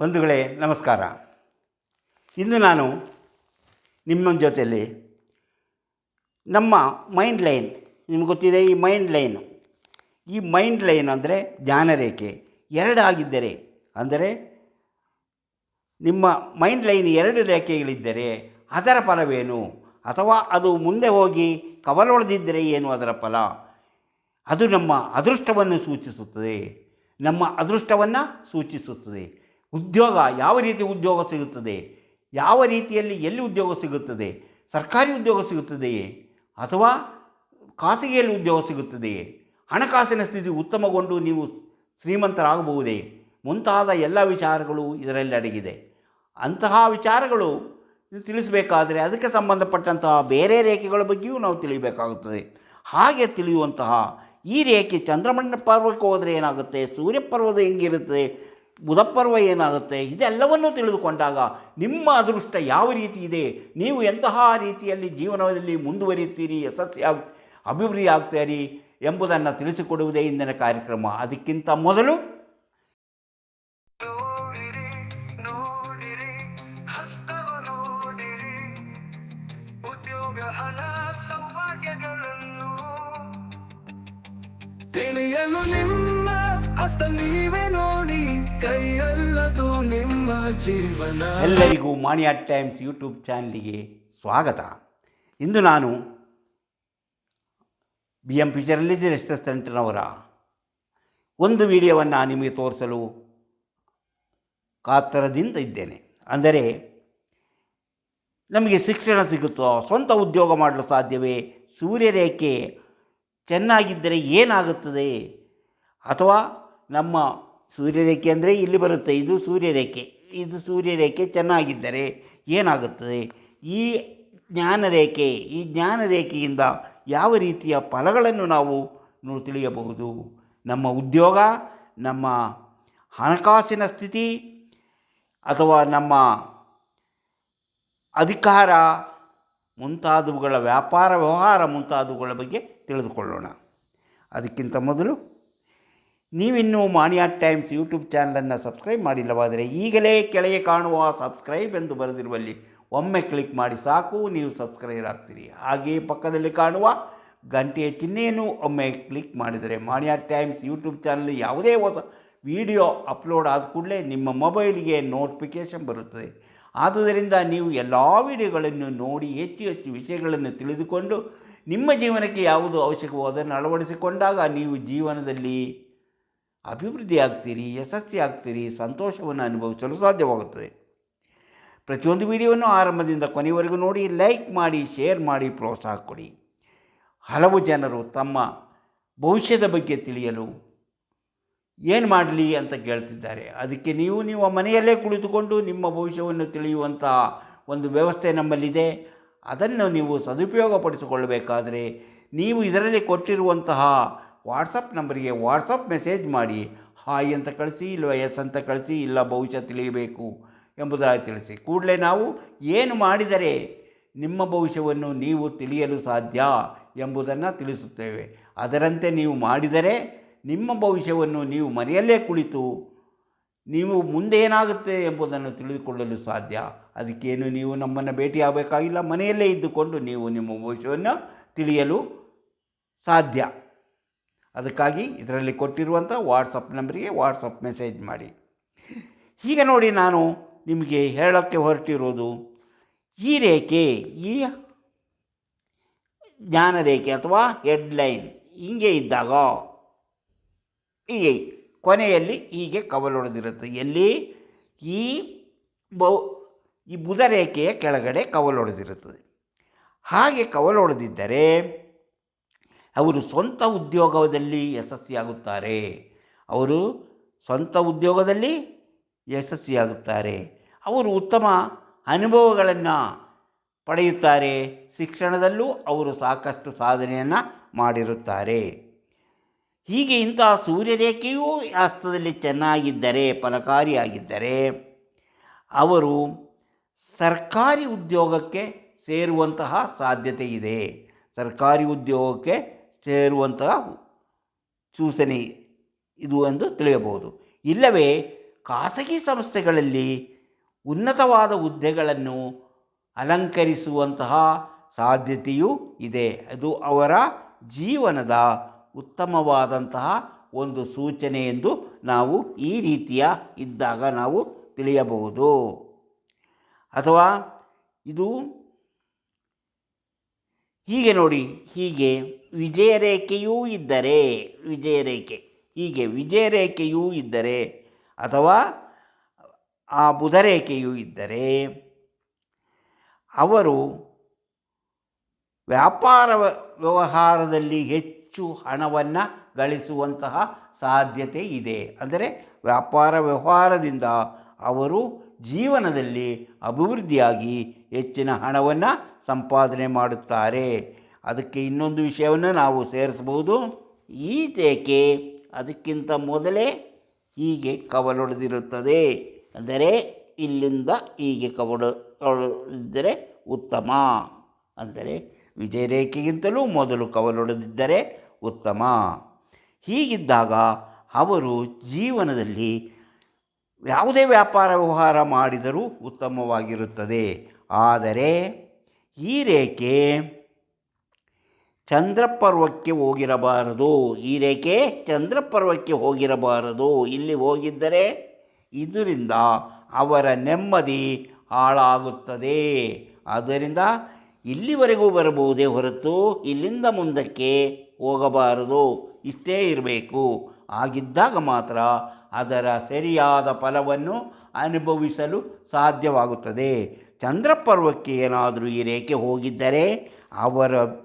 ಬಂಧುಗಳೇ, ನಮಸ್ಕಾರ. ಇಂದು ನಾನು ನಿಮ್ಮ ಜೊತೆಯಲ್ಲಿ ನಮ್ಮ ಮೈಂಡ್ ಲೈನ್, ನಿಮ್ಗೆ ಗೊತ್ತಿದೆ ಈ ಮೈಂಡ್ ಲೈನ್. ಈ ಮೈಂಡ್ ಲೈನ್ ಅಂದರೆ ಜ್ಞಾನರೇಖೆ ಎರಡಾಗಿದ್ದರೆ, ಅಂದರೆ ನಿಮ್ಮ ಮೈಂಡ್ ಲೈನ್ ಎರಡು ರೇಖೆಗಳಿದ್ದರೆ ಅದರ ಫಲವೇನು? ಅಥವಾ ಅದು ಮುಂದೆ ಹೋಗಿ ಕವಲೊಡೆದಿದ್ದರೆ ಏನು ಅದರ ಫಲ? ಅದು ನಮ್ಮ ಅದೃಷ್ಟವನ್ನು ಸೂಚಿಸುತ್ತದೆ. ನಮ್ಮ ಅದೃಷ್ಟವನ್ನು ಸೂಚಿಸುತ್ತದೆ. ಉದ್ಯೋಗ ಯಾವ ರೀತಿ ಉದ್ಯೋಗ ಸಿಗುತ್ತದೆ? ಯಾವ ರೀತಿಯಲ್ಲಿ ಎಲ್ಲಿ ಉದ್ಯೋಗ ಸಿಗುತ್ತದೆ? ಸರ್ಕಾರಿ ಉದ್ಯೋಗ ಸಿಗುತ್ತದೆಯೇ? ಅಥವಾ ಖಾಸಗಿಯಲ್ಲಿ ಉದ್ಯೋಗ ಸಿಗುತ್ತದೆಯೇ? ಹಣಕಾಸಿನ ಸ್ಥಿತಿ ಉತ್ತಮಗೊಂಡು ನೀವು ಶ್ರೀಮಂತರಾಗಬಹುದೇ? ಮುಂತಾದ ಎಲ್ಲ ವಿಚಾರಗಳು ಇದರಲ್ಲಿ ಅಡಗಿದೆ. ಅಂತಹ ವಿಚಾರಗಳು ತಿಳಿಸಬೇಕಾದರೆ ಅದಕ್ಕೆ ಸಂಬಂಧಪಟ್ಟಂತಹ ಬೇರೆ ರೇಖೆಗಳ ಬಗ್ಗೆಯೂ ನಾವು ತಿಳಿಯಬೇಕಾಗುತ್ತದೆ. ಹಾಗೆ ತಿಳಿಯುವಂತಹ ಈ ರೇಖೆ ಚಂದ್ರಮಂಡ ಪರ್ವಕ್ಕೆ ಹೋದರೆ ಏನಾಗುತ್ತೆ? ಸೂರ್ಯ ಪರ್ವದ ಹೆಂಗಿರುತ್ತೆ? ಬುಧ ಪರ್ವ ಏನಾಗುತ್ತೆ? ಇದೆಲ್ಲವನ್ನೂ ತಿಳಿದುಕೊಂಡಾಗ ನಿಮ್ಮ ಅದೃಷ್ಟ ಯಾವ ರೀತಿ ಇದೆ? ನೀವು ಎಂತಹ ರೀತಿಯಲ್ಲಿ ಜೀವನದಲ್ಲಿ ಮುಂದುವರಿಯುತ್ತೀರಿ ಯಶಸ್ವಿಯಾಗ್ ಅಭಿವೃದ್ಧಿ ಆಗ್ತೀರಿ ಎಂಬುದನ್ನು ತಿಳಿಸಿಕೊಡುವುದೇ ಇಂದಿನ ಕಾರ್ಯಕ್ರಮ. ಅದಕ್ಕಿಂತ ಮೊದಲು ತಿಳಿಯಲು ನಿಮ್ಮ ಹಸ್ತ ನೀವೇ ನೋಡಿ ಕೈಯಲ್ಲದು ನಿಮ್ಮ ಜೀವನ. ಎಲ್ಲರಿಗೂ ಮಾಣಿಯ ಟೈಮ್ಸ್ ಯೂಟ್ಯೂಬ್ ಚಾನಲ್ಗೆ ಸ್ವಾಗತ. ಇಂದು ನಾನು ಬಿ ಎಂ ಫ್ಯೂಚರಲಿಜಿ ರಿಸರ್ಚ್ ಸೆಂಟರ್ನವರ ಒಂದು ವಿಡಿಯೋವನ್ನು ನಿಮಗೆ ತೋರಿಸಲು ಕಾತರದಿಂದ ಇದ್ದೇನೆ. ಅಂದರೆ ನಮಗೆ ಶಿಕ್ಷಣ ಸಿಗುತ್ತೋ, ಸ್ವಂತ ಉದ್ಯೋಗ ಮಾಡಲು ಸಾಧ್ಯವೇ, ಸೂರ್ಯರೇಖೆ ಚೆನ್ನಾಗಿದ್ದರೆ ಏನಾಗುತ್ತದೆ, ಅಥವಾ ನಮ್ಮ ಸೂರ್ಯರೇಖೆ ಅಂದರೆ ಇಲ್ಲಿ ಬರುತ್ತೆ, ಇದು ಸೂರ್ಯರೇಖೆ. ಇದು ಸೂರ್ಯರೇಖೆ ಚೆನ್ನಾಗಿದ್ದರೆ ಏನಾಗುತ್ತದೆ? ಈ ಜ್ಞಾನರೇಖೆ, ಈ ಜ್ಞಾನರೇಖೆಯಿಂದ ಯಾವ ರೀತಿಯ ಫಲಗಳನ್ನು ನಾವು ತಿಳಿಯಬಹುದು? ನಮ್ಮ ಉದ್ಯೋಗ, ನಮ್ಮ ಹಣಕಾಸಿನ ಸ್ಥಿತಿ, ಅಥವಾ ನಮ್ಮ ಅಧಿಕಾರ, ಮುಂತಾದವುಗಳ ವ್ಯಾಪಾರ, ವ್ಯವಹಾರ ಮುಂತಾದವುಗಳ ಬಗ್ಗೆ ತಿಳಿದುಕೊಳ್ಳೋಣ. ಅದಕ್ಕಿಂತ ಮೊದಲು ನೀವಿನ್ನೂ ಮಾನ್ಯಾಟ್ ಟೈಮ್ಸ್ ಯೂಟ್ಯೂಬ್ ಚಾನಲನ್ನು ಸಬ್ಸ್ಕ್ರೈಬ್ ಮಾಡಿಲ್ಲವಾದರೆ ಈಗಲೇ ಕೆಳಗೆ ಕಾಣುವ ಸಬ್ಸ್ಕ್ರೈಬ್ ಎಂದು ಬರೆದಿರುವಲ್ಲಿ ಒಮ್ಮೆ ಕ್ಲಿಕ್ ಮಾಡಿ ಸಾಕು, ನೀವು ಸಬ್ಸ್ಕ್ರೈಬ್ ಆಗ್ತೀರಿ. ಹಾಗೆಯೇ ಪಕ್ಕದಲ್ಲಿ ಕಾಣುವ ಗಂಟೆಯ ಚಿಹ್ನೆಯನ್ನು ಒಮ್ಮೆ ಕ್ಲಿಕ್ ಮಾಡಿದರೆ ಮಾಣಿಯಾ ಟೈಮ್ಸ್ ಯೂಟ್ಯೂಬ್ ಚಾನಲ್ ಯಾವುದೇ ಹೊಸ ವಿಡಿಯೋ ಅಪ್ಲೋಡ್ ಆದ ಕೂಡಲೇ ನಿಮ್ಮ ಮೊಬೈಲಿಗೆ ನೋಟಿಫಿಕೇಷನ್ ಬರುತ್ತದೆ. ಆದುದರಿಂದ ನೀವು ಎಲ್ಲ ವಿಡಿಯೋಗಳನ್ನು ನೋಡಿ ಹೆಚ್ಚು ಹೆಚ್ಚು ವಿಷಯಗಳನ್ನು ತಿಳಿದುಕೊಂಡು ನಿಮ್ಮ ಜೀವನಕ್ಕೆ ಯಾವುದು ಅವಶ್ಯಕವೋ ಅದನ್ನು ಅಳವಡಿಸಿಕೊಂಡಾಗ ನೀವು ಜೀವನದಲ್ಲಿ ಅಭಿವೃದ್ಧಿ ಆಗ್ತೀರಿ ಯಶಸ್ವಿ ಆಗ್ತೀರಿ ಸಂತೋಷವನ್ನು ಅನುಭವಿಸಲು ಸಾಧ್ಯವಾಗುತ್ತದೆ. ಪ್ರತಿಯೊಂದು ವಿಡಿಯೋವನ್ನು ಆರಂಭದಿಂದ ಕೊನೆಯವರೆಗೂ ನೋಡಿ, ಲೈಕ್ ಮಾಡಿ, ಶೇರ್ ಮಾಡಿ, ಪ್ರೋತ್ಸಾಹ ಕೊಡಿ. ಹಲವು ಜನರು ತಮ್ಮ ಭವಿಷ್ಯದ ಬಗ್ಗೆ ತಿಳಿಯಲು ಏನು ಮಾಡಲಿ ಅಂತ ಕೇಳ್ತಿದ್ದಾರೆ. ಅದಕ್ಕೆ ನೀವು ನಿಮ್ಮ ಮನೆಯಲ್ಲೇ ಕುಳಿತುಕೊಂಡು ನಿಮ್ಮ ಭವಿಷ್ಯವನ್ನು ತಿಳಿಯುವಂಥ ಒಂದು ವ್ಯವಸ್ಥೆ ನಮ್ಮಲ್ಲಿದೆ. ಅದನ್ನು ನೀವು ಸದುಪಯೋಗಪಡಿಸಿಕೊಳ್ಳಬೇಕಾದರೆ ನೀವು ಇದರಲ್ಲಿ ಕೊಟ್ಟಿರುವಂತಹ ವಾಟ್ಸಪ್ ನಂಬರಿಗೆ ವಾಟ್ಸಪ್ ಮೆಸೇಜ್ ಮಾಡಿ, ಹಾಯ್ ಅಂತ ಕಳಿಸಿ, ಇಲ್ಲ ಎಸ್ ಅಂತ ಕಳಿಸಿ, ಇಲ್ಲ ಭವಿಷ್ಯ ತಿಳಿಯಬೇಕು ಎಂಬುದಾಗಿ ತಿಳಿಸಿ. ಕೂಡಲೇ ನಾವು ಏನು ಮಾಡಿದರೆ ನಿಮ್ಮ ಭವಿಷ್ಯವನ್ನು ನೀವು ತಿಳಿಯಲು ಸಾಧ್ಯ ಎಂಬುದನ್ನು ತಿಳಿಸುತ್ತೇವೆ. ಅದರಂತೆ ನೀವು ಮಾಡಿದರೆ ನಿಮ್ಮ ಭವಿಷ್ಯವನ್ನು ನೀವು ಮನೆಯಲ್ಲೇ ಕುಳಿತು ನೀವು ಮುಂದೆ ಏನಾಗುತ್ತೆ ಎಂಬುದನ್ನು ತಿಳಿದುಕೊಳ್ಳಲು ಸಾಧ್ಯ. ಅದಕ್ಕೇನು ನೀವು ನಮ್ಮನ್ನು ಭೇಟಿಯಾಗಬೇಕಾಗಿಲ್ಲ. ಮನೆಯಲ್ಲೇ ಇದ್ದುಕೊಂಡು ನೀವು ನಿಮ್ಮ ಭವಿಷ್ಯವನ್ನು ತಿಳಿಯಲು ಸಾಧ್ಯ. ಅದಕ್ಕಾಗಿ ಇದರಲ್ಲಿ ಕೊಟ್ಟಿರುವಂಥ ವಾಟ್ಸಪ್ ನಂಬರಿಗೆ ವಾಟ್ಸಪ್ ಮೆಸೇಜ್ ಮಾಡಿ. ಈಗ ನೋಡಿ ನಾನು ನಿಮಗೆ ಹೇಳೋಕ್ಕೆ ಹೊರಟಿರೋದು, ಈ ರೇಖೆ, ಈ ಜ್ಞಾನ ರೇಖೆ ಅಥವಾ ಹೆಡ್ಲೈನ್ ಹೀಗೆ ಇದ್ದಾಗ, ಹೀಗೆ ಕೊನೆಯಲ್ಲಿ ಹೀಗೆ ಕವಲೊಡೆದಿರುತ್ತೆ ಎಲ್ಲಿ? ಈ ಬೌ, ಈ ಬುಧ ರೇಖೆಯ ಕೆಳಗಡೆ ಕವಲೊಡೆದಿರುತ್ತದೆ ಹಾಗೆ ಕವಲೊಡೆದಿದ್ದರೆ ಅವರು ಸ್ವಂತ ಉದ್ಯೋಗದಲ್ಲಿ ಯಶಸ್ವಿಯಾಗುತ್ತಾರೆ. ಅವರು ಸ್ವಂತ ಉದ್ಯೋಗದಲ್ಲಿ ಯಶಸ್ವಿಯಾಗುತ್ತಾರೆ. ಅವರು ಉತ್ತಮ ಅನುಭವಗಳನ್ನು ಪಡೆಯುತ್ತಾರೆ. ಶಿಕ್ಷಣದಲ್ಲೂ ಅವರು ಸಾಕಷ್ಟು ಸಾಧನೆಯನ್ನು ಮಾಡಿರುತ್ತಾರೆ. ಹೀಗೆ ಇಂತಹ ಸೂರ್ಯರೇಖೆಯೂ ಹಸ್ತದಲ್ಲಿ ಚೆನ್ನಾಗಿದ್ದರೆ, ಫಲಕಾರಿಯಾಗಿದ್ದರೆ, ಅವರು ಸರ್ಕಾರಿ ಉದ್ಯೋಗಕ್ಕೆ ಸೇರುವಂತಹ ಸಾಧ್ಯತೆ ಇದೆ. ಸರ್ಕಾರಿ ಉದ್ಯೋಗಕ್ಕೆ ಸೇರುವಂತಹ ಸೂಚನೆ ಇದು ಎಂದು ತಿಳಿಯಬಹುದು. ಇಲ್ಲವೇ ಖಾಸಗಿ ಸಂಸ್ಥೆಗಳಲ್ಲಿ ಉನ್ನತವಾದ ಹುದ್ದೆಗಳನ್ನು ಅಲಂಕರಿಸುವಂತಹ ಸಾಧ್ಯತೆಯೂ ಇದೆ. ಅದು ಅವರ ಜೀವನದ ಉತ್ತಮವಾದಂತಹ ಒಂದು ಸೂಚನೆ ಎಂದು ನಾವು ಈ ರೀತಿಯ ಇದ್ದಾಗ ನಾವು ತಿಳಿಯಬಹುದು. ಅಥವಾ ಇದು ಹೀಗೆ ನೋಡಿ, ಹೀಗೆ ವಿಜಯರೇಖೆಯೂ ಇದ್ದರೆ, ವಿಜಯರೇಖೆ. ಹೀಗೆ ವಿಜಯರೇಖೆಯೂ ಇದ್ದರೆ ಅಥವಾ ಆ ಬುಧರೇಖೆಯೂ ಇದ್ದರೆ, ಅವರು ವ್ಯಾಪಾರ ವ್ಯ- ವ್ಯವಹಾರದಲ್ಲಿ ಹೆಚ್ಚು ಹಣವನ್ನು ಗಳಿಸುವಂತಹ ಸಾಧ್ಯತೆ ಇದೆ. ಅಂದರೆ ವ್ಯಾಪಾರ ವ್ಯವಹಾರದಿಂದ ಅವರು ಜೀವನದಲ್ಲಿ ಅಭಿವೃದ್ಧಿಯಾಗಿ ಹೆಚ್ಚಿನ ಹಣವನ್ನು ಸಂಪಾದನೆ ಮಾಡುತ್ತಾರೆ. ಅದಕ್ಕೆ ಇನ್ನೊಂದು ವಿಷಯವನ್ನು ನಾವು ಸೇರಿಸಬಹುದು. ಈ ರೇಖೆ ಅದಕ್ಕಿಂತ ಮೊದಲೇ ಹೀಗೆ ಕವಲೊಡೆದಿರುತ್ತದೆ. ಅಂದರೆ ಇಲ್ಲಿಂದ ಹೀಗೆ ಕವಲೊಡೆದಿದ್ದರೆ ಉತ್ತಮ. ಅಂದರೆ ವಿಜಯರೇಖೆಗಿಂತಲೂ ಮೊದಲು ಕವಲೊಡೆದಿದ್ದರೆ ಉತ್ತಮ. ಹೀಗಿದ್ದಾಗ ಅವರು ಜೀವನದಲ್ಲಿ ಯಾವುದೇ ವ್ಯಾಪಾರ ವ್ಯವಹಾರ ಮಾಡಿದರೂ ಉತ್ತಮವಾಗಿರುತ್ತದೆ. ಆದರೆ ಈ ರೇಖೆ ಚಂದ್ರಪರ್ವಕ್ಕೆ ಹೋಗಿರಬಾರದು. ಈ ರೇಖೆ ಚಂದ್ರಪರ್ವಕ್ಕೆ ಹೋಗಿರಬಾರದು. ಇಲ್ಲಿ ಹೋಗಿದ್ದರೆ ಇದರಿಂದ ಅವರ ನೆಮ್ಮದಿ ಹಾಳಾಗುತ್ತದೆ. ಆದ್ದರಿಂದ ಇಲ್ಲಿವರೆಗೂ ಬರಬಹುದೇ ಹೊರತು ಇಲ್ಲಿಂದ ಮುಂದಕ್ಕೆ ಹೋಗಬಾರದು. ಇಷ್ಟೇ ಇರಬೇಕು. ಆಗಿದ್ದಾಗ ಮಾತ್ರ ಅದರ ಸರಿಯಾದ ಫಲವನ್ನು ಅನುಭವಿಸಲು ಸಾಧ್ಯವಾಗುತ್ತದೆ. ಚಂದ್ರಪರ್ವಕ್ಕೆ ಏನಾದರೂ ಈ ರೇಖೆ ಹೋಗಿದ್ದರೆ ಅವರ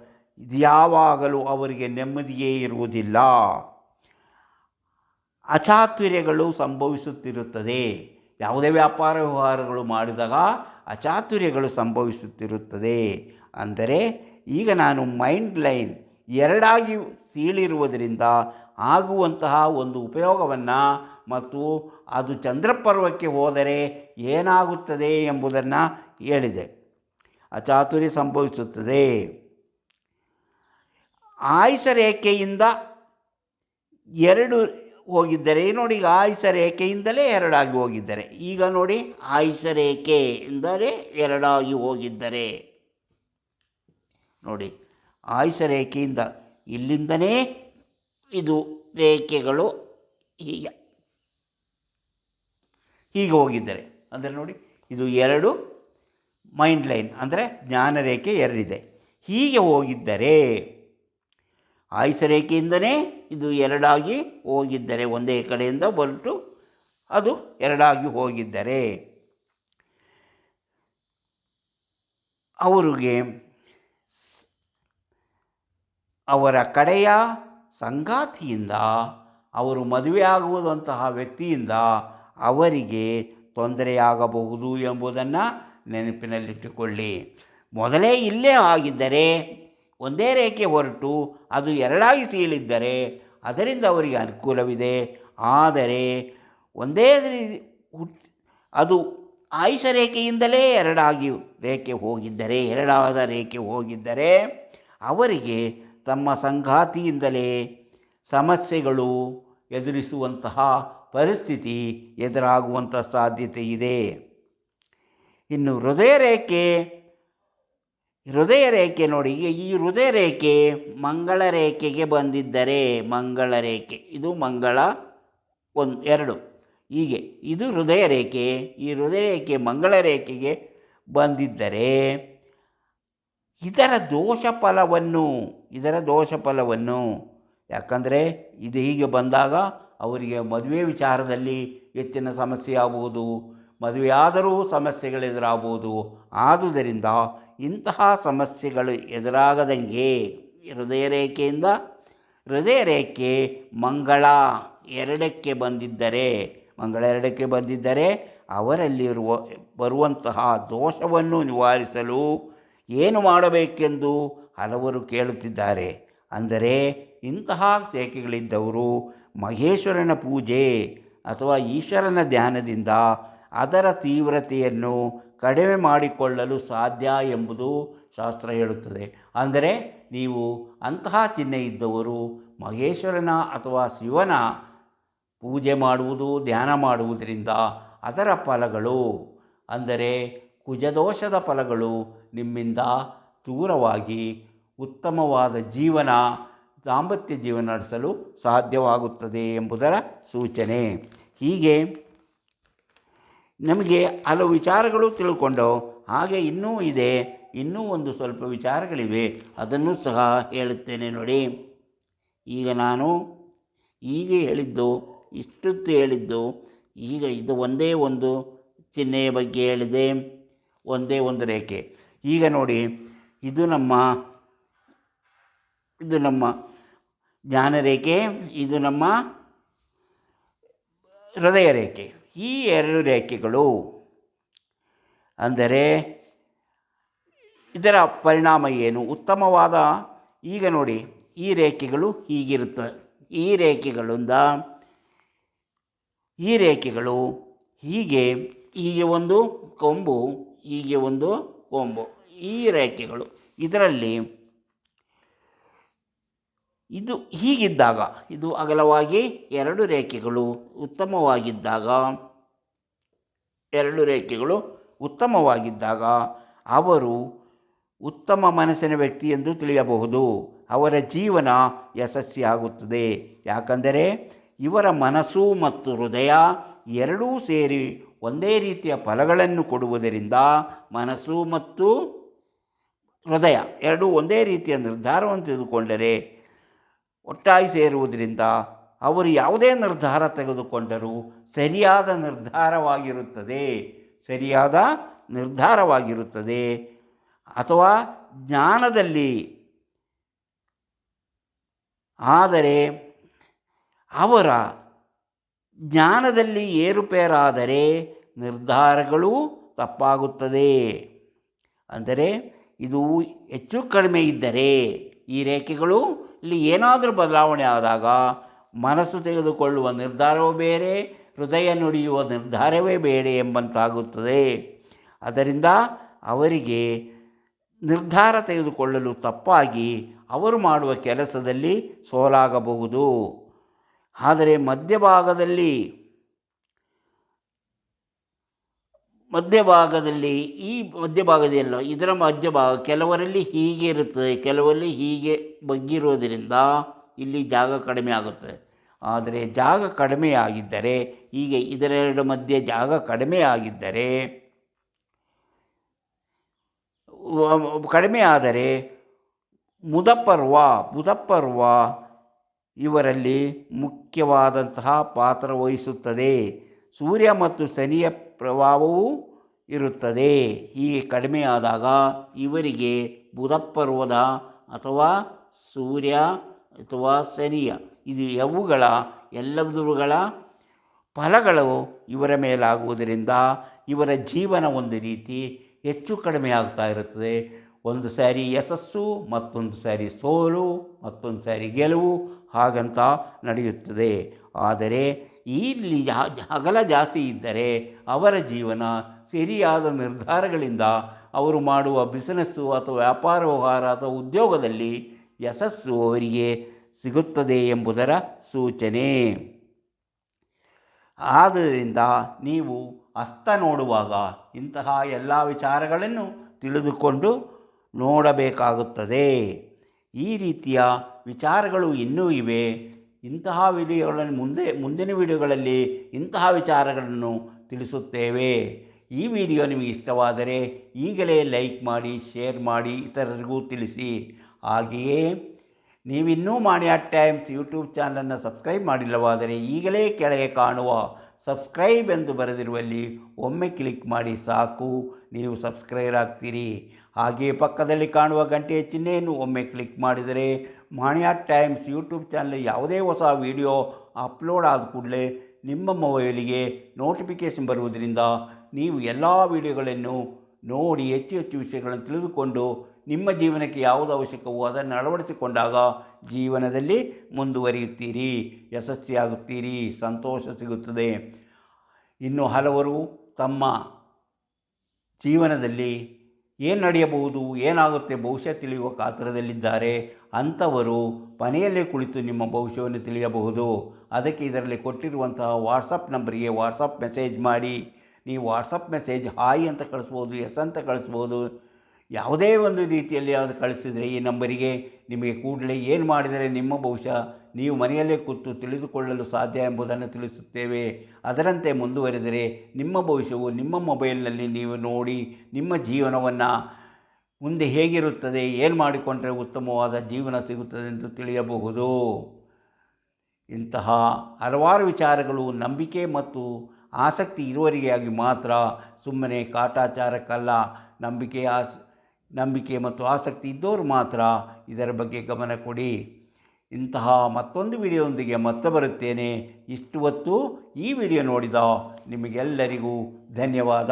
ಯಾವಾಗಲೂ ಅವರಿಗೆ ನೆಮ್ಮದಿಯೇ ಇರುವುದಿಲ್ಲ. ಅಚಾತುರ್ಯಗಳು ಸಂಭವಿಸುತ್ತಿರುತ್ತದೆ. ಯಾವುದೇ ವ್ಯಾಪಾರ ವ್ಯವಹಾರಗಳು ಮಾಡಿದಾಗ ಅಚಾತುರ್ಯಗಳು ಸಂಭವಿಸುತ್ತಿರುತ್ತದೆ. ಅಂದರೆ ಈಗ ನಾನು ಮೈಂಡ್ ಲೈನ್ ಎರಡಾಗಿ ಸೀಳಿರುವುದರಿಂದ ಆಗುವಂತಹ ಒಂದು ಉಪಯೋಗವನ್ನು ಮತ್ತು ಅದು ಚಂದ್ರಪರ್ವಕ್ಕೆ ಹೋದರೆ ಏನಾಗುತ್ತದೆ ಎಂಬುದನ್ನು ಹೇಳಿದೆ. ಅಚಾತುರ್ಯ ಸಂಭವಿಸುತ್ತದೆ. ಆಯುಷ ರೇಖೆಯಿಂದ ಎರಡು ಹೋಗಿದ್ದರೆ ನೋಡಿ ಈಗ ಆಯುಷ ರೇಖೆಯಿಂದಲೇ ಎರಡಾಗಿ ಹೋಗಿದ್ದಾರೆ, ಈಗ ನೋಡಿ ಆಯುಷ ರೇಖೆಯಿಂದಲೇ ಎರಡಾಗಿ ಹೋಗಿದ್ದರೆ. ನೋಡಿ ಆಯುಷ ರೇಖೆಯಿಂದ ಇಲ್ಲಿಂದನೇ ಇದು ರೇಖೆಗಳು ಹೀಗೆ ಹೀಗೆ ಹೋಗಿದ್ದರೆ. ಅಂದರೆ ನೋಡಿ, ಇದು ಎರಡು ಮೈಂಡ್ ಲೈನ್, ಅಂದರೆ ಜ್ಞಾನ ರೇಖೆ ಎರಡಿದೆ. ಹೀಗೆ ಹೋಗಿದ್ದರೆ ಆಯುಷ ರೇಖೆಯಿಂದನೇ ಇದು ಎರಡಾಗಿ ಹೋಗಿದ್ದರೆ ಒಂದೇ ಕಡೆಯಿಂದ ಹೊರಟು ಅದು ಎರಡಾಗಿ ಹೋಗಿದ್ದರೆ. ಅವರಿಗೆ ಅವರ ಕಡೆಯ ಸಂಗಾತಿಯಿಂದ, ಅವರು ಮದುವೆಯಾಗುವುದಂತಹ ವ್ಯಕ್ತಿಯಿಂದ ಅವರಿಗೆ ತೊಂದರೆಯಾಗಬಹುದು ಎಂಬುದನ್ನು ನೆನಪಿನಲ್ಲಿಟ್ಟುಕೊಳ್ಳಿ. ಮೊದಲೇ ಇಲ್ಲೇ ಆಗಿದ್ದರೆ ಒಂದೇ ರೇಖೆ ಹೊರಟು ಅದು ಎರಡಾಗಿ ಸೀಳಿದ್ದರೆ ಅದರಿಂದ ಅವರಿಗೆ ಅನುಕೂಲವಿದೆ. ಆದರೆ ಒಂದೇ ಅದು ಆಯುಷ ರೇಖೆಯಿಂದಲೇ ಎರಡಾಗಿ ರೇಖೆ ಹೋಗಿದ್ದರೆ, ಎರಡಾದ ರೇಖೆ ಹೋಗಿದ್ದರೆ ಅವರಿಗೆ ತಮ್ಮ ಸಂಗಾತಿಯಿಂದಲೇ ಸಮಸ್ಯೆಗಳು ಎದುರಿಸುವಂತಹ ಪರಿಸ್ಥಿತಿ ಎದುರಾಗುವಂಥ ಸಾಧ್ಯತೆ ಇದೆ. ಇನ್ನು ಹೃದಯ ರೇಖೆ ಹೃದಯ ರೇಖೆ ನೋಡಿ, ಈಗ ಈ ಹೃದಯ ರೇಖೆ ಮಂಗಳ ರೇಖೆಗೆ ಬಂದಿದ್ದರೆ ಮಂಗಳ ರೇಖೆ ಇದು ಮಂಗಳ ಒಂದು, ಎರಡು. ಹೀಗೆ, ಇದು ಹೃದಯ ರೇಖೆ ಈ ಹೃದಯ ರೇಖೆ ಮಂಗಳ ರೇಖೆಗೆ ಬಂದಿದ್ದರೆ ಇದರ ದೋಷ ಫಲವನ್ನು ಇದರ ದೋಷ ಫಲವನ್ನು ಯಾಕಂದರೆ ಇದು ಹೀಗೆ ಬಂದಾಗ ಅವರಿಗೆ ಮದುವೆ ವಿಚಾರದಲ್ಲಿ ಹೆಚ್ಚಿನ ಸಮಸ್ಯೆ ಆಗುವುದು ಮದುವೆಯಾದರೂ ಸಮಸ್ಯೆಗಳು ಎದುರಾಗುವುದು ಆದುದರಿಂದ ಇಂತಹ ಸಮಸ್ಯೆಗಳು ಎದುರಾಗದಂಗೆ ಹೃದಯ ರೇಖೆಯಿಂದ, ಹೃದಯ ರೇಖೆ ಮಂಗಳ ಎರಡಕ್ಕೆ ಬಂದಿದ್ದರೆ, ಮಂಗಳ ಎರಡಕ್ಕೆ ಬಂದಿದ್ದರೆ ಅವರಲ್ಲಿರುವ, ಬರುವಂತಹ ದೋಷವನ್ನು ನಿವಾರಿಸಲು ಏನು ಮಾಡಬೇಕೆಂದು ಹಲವರು ಕೇಳುತ್ತಿದ್ದಾರೆ. ಅಂದರೆ ಇಂತಹ ಶೇಖೆಗಳಿದ್ದವರು ಮಹೇಶ್ವರನ ಪೂಜೆ ಅಥವಾ ಈಶ್ವರನ ಧ್ಯಾನದಿಂದ ಅದರ ತೀವ್ರತೆಯನ್ನು ಕಡಿಮೆ ಮಾಡಿಕೊಳ್ಳಲು ಸಾಧ್ಯ ಎಂಬುದು ಶಾಸ್ತ್ರ ಹೇಳುತ್ತದೆ. ಅಂದರೆ ನೀವು ಅಂತಹ ಚಿಹ್ನೆ ಇದ್ದವರು ಮಹೇಶ್ವರನ ಅಥವಾ ಶಿವನ ಪೂಜೆ ಮಾಡುವುದು, ಧ್ಯಾನ ಮಾಡುವುದರಿಂದ ಅದರ ಫಲಗಳು, ಅಂದರೆ ಕುಜದೋಷದ ಫಲಗಳು ನಿಮ್ಮಿಂದ ದೂರವಾಗಿ ಉತ್ತಮವಾದ ಜೀವನ, ದಾಂಪತ್ಯ ಜೀವನ ನಡೆಸಲು ಸಾಧ್ಯವಾಗುತ್ತದೆ ಎಂಬುದರ ಸೂಚನೆ. ಹೀಗೆ ನಮಗೆ ಹಲವು ವಿಚಾರಗಳು ತಿಳ್ಕೊಂಡವು. ಹಾಗೆ ಇನ್ನೂ ಇದೆ. ಇನ್ನೂ ಒಂದು ಸ್ವಲ್ಪ ವಿಚಾರಗಳಿವೆ. ಅದನ್ನು ಸಹ ಹೇಳುತ್ತೇನೆ ನೋಡಿ. ಈಗ ನಾನು ಈಗ ಹೇಳಿದ್ದು, ಇಷ್ಟೊತ್ತು ಹೇಳಿದ್ದು. ಈಗ ಇದು ಒಂದೇ ಒಂದು ಚಿಹ್ನೆಯ ಬಗ್ಗೆ ಹೇಳಿದೆ. ಒಂದೇ ಒಂದು ರೇಖೆ. ಈಗ ನೋಡಿ, ಇದು ನಮ್ಮ ಇದು ನಮ್ಮ ಜ್ಞಾನ ರೇಖೆ ಇದು ನಮ್ಮ ಹೃದಯ ರೇಖೆ ಈ ಎರಡು ರೇಖೆಗಳು ಅಂದರೆ ಇದರ ಪರಿಣಾಮ ಏನು? ಉತ್ತಮವಾದ, ಈಗ ನೋಡಿ, ಈ ರೇಖೆಗಳು ಹೀಗಿರುತ್ತವೆ ಈ ರೇಖೆಗಳಿಂದ ಈ ರೇಖೆಗಳು ಹೀಗೆ ಹೀಗೆ ಒಂದು ಕೊಂಬು, ಹೀಗೆ ಒಂದು ಕೊಂಬು, ಈ ರೇಖೆಗಳು ಇದರಲ್ಲಿ ಇದು ಹೀಗಿದ್ದಾಗ, ಇದು ಅಗಲವಾಗಿ ಎರಡು ರೇಖೆಗಳು ಉತ್ತಮವಾಗಿದ್ದಾಗ, ಎರಡು ರೇಖೆಗಳು ಉತ್ತಮವಾಗಿದ್ದಾಗ ಅವರು ಉತ್ತಮ ಮನಸ್ಸಿನ ವ್ಯಕ್ತಿ ಎಂದು ತಿಳಿಯಬಹುದು. ಅವರ ಜೀವನ ಯಶಸ್ವಿಯಾಗುತ್ತದೆ. ಯಾಕಂದರೆ ಇವರ ಮನಸ್ಸು ಮತ್ತು ಹೃದಯ ಎರಡೂ ಸೇರಿ ಒಂದೇ ರೀತಿಯ ಫಲಗಳನ್ನು ಕೊಡುವುದರಿಂದ ಮನಸ್ಸು ಮತ್ತು ಹೃದಯ ಎರಡೂ ಒಂದೇ ರೀತಿಯ ನಿರ್ಧಾರವನ್ನು ತೆಗೆದುಕೊಂಡರೆ ಒಟ್ಟಾಗಿ ಸೇರುವುದರಿಂದ ಅವರು ಯಾವುದೇ ನಿರ್ಧಾರ ತೆಗೆದುಕೊಂಡರೂ ಸರಿಯಾದ ನಿರ್ಧಾರವಾಗಿರುತ್ತದೆ. ಸರಿಯಾದ ನಿರ್ಧಾರವಾಗಿರುತ್ತದೆ. ಅಥವಾ ಜ್ಞಾನದಲ್ಲಿ ಆದರೆ ಅವರ ಜ್ಞಾನದಲ್ಲಿ ಏರುಪೇರಾದರೆ ನಿರ್ಧಾರಗಳು ತಪ್ಪಾಗುತ್ತದೆ. ಅಂದರೆ ಇದು ಹೆಚ್ಚು ಕಡಿಮೆ ಇದ್ದರೆ ಈ ರೇಖೆಗಳು ಇಲ್ಲಿ ಏನಾದರೂ ಬದಲಾವಣೆ ಆದಾಗ ಮನಸ್ಸು ತೆಗೆದುಕೊಳ್ಳುವ ನಿರ್ಧಾರವೂ ಬೇರೆ, ಹೃದಯ ನುಡಿಯುವ ನಿರ್ಧಾರವೇ ಬೇರೆ ಎಂಬಂತಾಗುತ್ತದೆ. ಅದರಿಂದ ಅವರಿಗೆ ನಿರ್ಧಾರ ತೆಗೆದುಕೊಳ್ಳಲು ತಪ್ಪಾಗಿ ಅವರು ಮಾಡುವ ಕೆಲಸದಲ್ಲಿ ಸೋಲಾಗಬಹುದು. ಆದರೆ ಮಧ್ಯಭಾಗದಲ್ಲಿ ಮಧ್ಯಭಾಗದಲ್ಲಿ ಈ ಮಧ್ಯಭಾಗದಲ್ಲ ಇದರ ಮಧ್ಯಭಾಗ ಕೆಲವರಲ್ಲಿ ಹೀಗೆ ಇರುತ್ತದೆ, ಕೆಲವರಲ್ಲಿ ಹೀಗೆ ಬಗ್ಗಿರೋದರಿಂದ ಇಲ್ಲಿ ಜಾಗ ಕಡಿಮೆ ಆಗುತ್ತದೆ. ಆದರೆ ಜಾಗ ಕಡಿಮೆ ಆಗಿದ್ದರೆ, ಹೀಗೆ ಇದರೆರಡು ಮಧ್ಯೆ ಜಾಗ ಕಡಿಮೆ ಆಗಿದ್ದರೆ, ಕಡಿಮೆ ಆದರೆ ಮುದಪರ್ವ ಮುದಪರ್ವ ಇವರಲ್ಲಿ ಮುಖ್ಯವಾದಂತಹ ಪಾತ್ರ ವಹಿಸುತ್ತದೆ. ಸೂರ್ಯ ಮತ್ತು ಶನಿಯ ಪ್ರಭಾವವೂ ಇರುತ್ತದೆ. ಹೀಗೆ ಕಡಿಮೆಯಾದಾಗ ಇವರಿಗೆ ಬುಧಪರ್ವದ ಅಥವಾ ಸೂರ್ಯ ಅಥವಾ ಶನಿಯ ಇದು ಅವುಗಳ ಎಲ್ಲದರುಗಳ ಫಲಗಳು ಇವರ ಮೇಲಾಗುವುದರಿಂದ ಇವರ ಜೀವನ ಒಂದು ರೀತಿ ಹೆಚ್ಚು ಕಡಿಮೆ ಆಗ್ತಾ ಇರುತ್ತದೆ. ಒಂದು ಸಾರಿ ಯಶಸ್ಸು, ಮತ್ತೊಂದು ಸಾರಿ ಸೋಲು, ಮತ್ತೊಂದು ಸಾರಿ ಗೆಲುವು ಹಾಗಂತ ನಡೆಯುತ್ತದೆ. ಆದರೆ ಇಲ್ಲಿ ಅಗಲ ಜಾಸ್ತಿ ಇದ್ದರೆ ಅವರ ಜೀವನ ಸರಿಯಾದ ನಿರ್ಧಾರಗಳಿಂದ ಅವರು ಮಾಡುವ ಬಿಸ್ನೆಸ್ಸು ಅಥವಾ ವ್ಯಾಪಾರ ವ್ಯವಹಾರ ಅಥವಾ ಉದ್ಯೋಗದಲ್ಲಿ ಯಶಸ್ಸು ಅವರಿಗೆ ಸಿಗುತ್ತದೆ ಎಂಬುದರ ಸೂಚನೆ. ಆದ್ದರಿಂದ ನೀವು ಅಸ್ತ ನೋಡುವಾಗ ಇಂತಹ ಎಲ್ಲ ವಿಚಾರಗಳನ್ನು ತಿಳಿದುಕೊಂಡು ನೋಡಬೇಕಾಗುತ್ತದೆ. ಈ ರೀತಿಯ ವಿಚಾರಗಳು ಇನ್ನೂ ಇವೆ. ಇಂತಹ ವಿಡಿಯೋಗಳನ್ನು ಮುಂದೆ, ಮುಂದಿನ ವಿಡಿಯೋಗಳಲ್ಲಿ ಇಂತಹ ವಿಚಾರಗಳನ್ನು ತಿಳಿಸುತ್ತೇವೆ. ಈ ವಿಡಿಯೋ ನಿಮಗೆ ಇಷ್ಟವಾದರೆ ಈಗಲೇ ಲೈಕ್ ಮಾಡಿ, ಶೇರ್ ಮಾಡಿ, ಇತರರಿಗೂ ತಿಳಿಸಿ. ಹಾಗೆಯೇ ನೀವಿನ್ನೂ ಮಾಡಿ ಆ ಟೈಮ್ಸ್ ಯೂಟ್ಯೂಬ್ ಚಾನಲನ್ನು ಸಬ್ಸ್ಕ್ರೈಬ್ ಮಾಡಿಲ್ಲವಾದರೆ ಈಗಲೇ ಕೆಳಗೆ ಕಾಣುವ ಸಬ್ಸ್ಕ್ರೈಬ್ ಎಂದು ಬರೆದಿರುವಲ್ಲಿ ಒಮ್ಮೆ ಕ್ಲಿಕ್ ಮಾಡಿ ಸಾಕು. ನೀವು ಸಬ್ಸ್ಕ್ರೈಬ್ ಆಗ್ತೀರಿ. ಹಾಗೆಯೇ ಪಕ್ಕದಲ್ಲಿ ಕಾಣುವ ಗಂಟೆಯ ಚಿಹ್ನೆಯನ್ನು ಒಮ್ಮೆ ಕ್ಲಿಕ್ ಮಾಡಿದರೆ ಮಾಣಿಯಾ ಟೈಮ್ಸ್ ಯೂಟ್ಯೂಬ್ ಚಾನಲ್ ಯಾವುದೇ ಹೊಸ ವಿಡಿಯೋ ಅಪ್ಲೋಡ್ ಆದ ಕೂಡಲೇ ನಿಮ್ಮ ಮೊಬೈಲಿಗೆ ನೋಟಿಫಿಕೇಷನ್ ಬರುವುದರಿಂದ ನೀವು ಎಲ್ಲ ವಿಡಿಯೋಗಳನ್ನು ನೋಡಿ ಹೆಚ್ಚು ಹೆಚ್ಚು ವಿಷಯಗಳನ್ನು ತಿಳಿದುಕೊಂಡು ನಿಮ್ಮ ಜೀವನಕ್ಕೆ ಯಾವುದು ಅವಶ್ಯಕವೋ ಅದನ್ನು ಅಳವಡಿಸಿಕೊಂಡಾಗ ಜೀವನದಲ್ಲಿ ಮುಂದುವರಿಯುತ್ತೀರಿ, ಯಶಸ್ವಿಯಾಗುತ್ತೀರಿ, ಸಂತೋಷ ಸಿಗುತ್ತದೆ. ಇನ್ನು ಹಲವರು ತಮ್ಮ ಜೀವನದಲ್ಲಿ ಏನು ನಡೆಯಬಹುದು, ಏನಾಗುತ್ತೆ ಭವಿಷ್ಯ ತಿಳಿಯುವ ಕಾತರದಲ್ಲಿದ್ದಾರೆ ಅಂಥವರು ಮನೆಯಲ್ಲೇ ಕುಳಿತು ನಿಮ್ಮ ಭವಿಷ್ಯವನ್ನು ತಿಳಿಯಬಹುದು. ಅದಕ್ಕೆ ಇದರಲ್ಲಿ ಕೊಟ್ಟಿರುವಂತಹ ವಾಟ್ಸಪ್ ನಂಬರಿಗೆ ವಾಟ್ಸಪ್ ಮೆಸೇಜ್ ಮಾಡಿ. ನೀವು ವಾಟ್ಸಪ್ ಮೆಸೇಜ್ ಹಾಯ್ ಅಂತ ಕಳಿಸ್ಬೋದು ಎಸ್ ಅಂತ ಕಳಿಸ್ಬೋದು. ಯಾವುದೇ ಒಂದು ರೀತಿಯಲ್ಲಿ ಅದು ಕಳಿಸಿದರೆ ಈ ನಂಬರಿಗೆ ನಿಮಗೆ ಕೂಡಲೇ ಏನು ಮಾಡಿದರೆ ನಿಮ್ಮ ಭವಿಷ್ಯ ನೀವು ಮನೆಯಲ್ಲೇ ಕೂತು ತಿಳಿದುಕೊಳ್ಳಲು ಸಾಧ್ಯ ಎಂಬುದನ್ನು ತಿಳಿಸುತ್ತೇವೆ. ಅದರಂತೆ ಮುಂದುವರೆದರೆ ನಿಮ್ಮ ಭವಿಷ್ಯವು ನಿಮ್ಮ ಮೊಬೈಲ್ನಲ್ಲಿ ನೀವು ನೋಡಿ ನಿಮ್ಮ ಜೀವನವನ್ನು ಮುಂದೆ ಹೇಗಿರುತ್ತದೆ, ಏನು ಮಾಡಿಕೊಂಡರೆ ಉತ್ತಮವಾದ ಜೀವನ ಸಿಗುತ್ತದೆ ಎಂದು ತಿಳಿಯಬಹುದು. ಇಂತಹ ಹಲವಾರು ವಿಚಾರಗಳು ನಂಬಿಕೆ ಮತ್ತು ಆಸಕ್ತಿ ಇರುವವರಿಗಾಗಿ ಮಾತ್ರ ಸುಮ್ಮನೆ ಕಾಟಾಚಾರಕ್ಕಲ್ಲ. ನಂಬಿಕೆ ಆಸ್ ನಂಬಿಕೆ ಮತ್ತು ಆಸಕ್ತಿ ಇದ್ದವರು ಮಾತ್ರ ಇದರ ಬಗ್ಗೆ ಗಮನ ಕೊಡಿ. ಇಂತಹ ಮತ್ತೊಂದು ವಿಡಿಯೋದೊಂದಿಗೆ ಮತ್ತೆ ಬರುತ್ತೇನೆ. ಇಷ್ಟು ಹೊತ್ತು ಈ ವಿಡಿಯೋ ನೋಡಿದ ನಿಮಗೆಲ್ಲರಿಗೂ ಧನ್ಯವಾದ.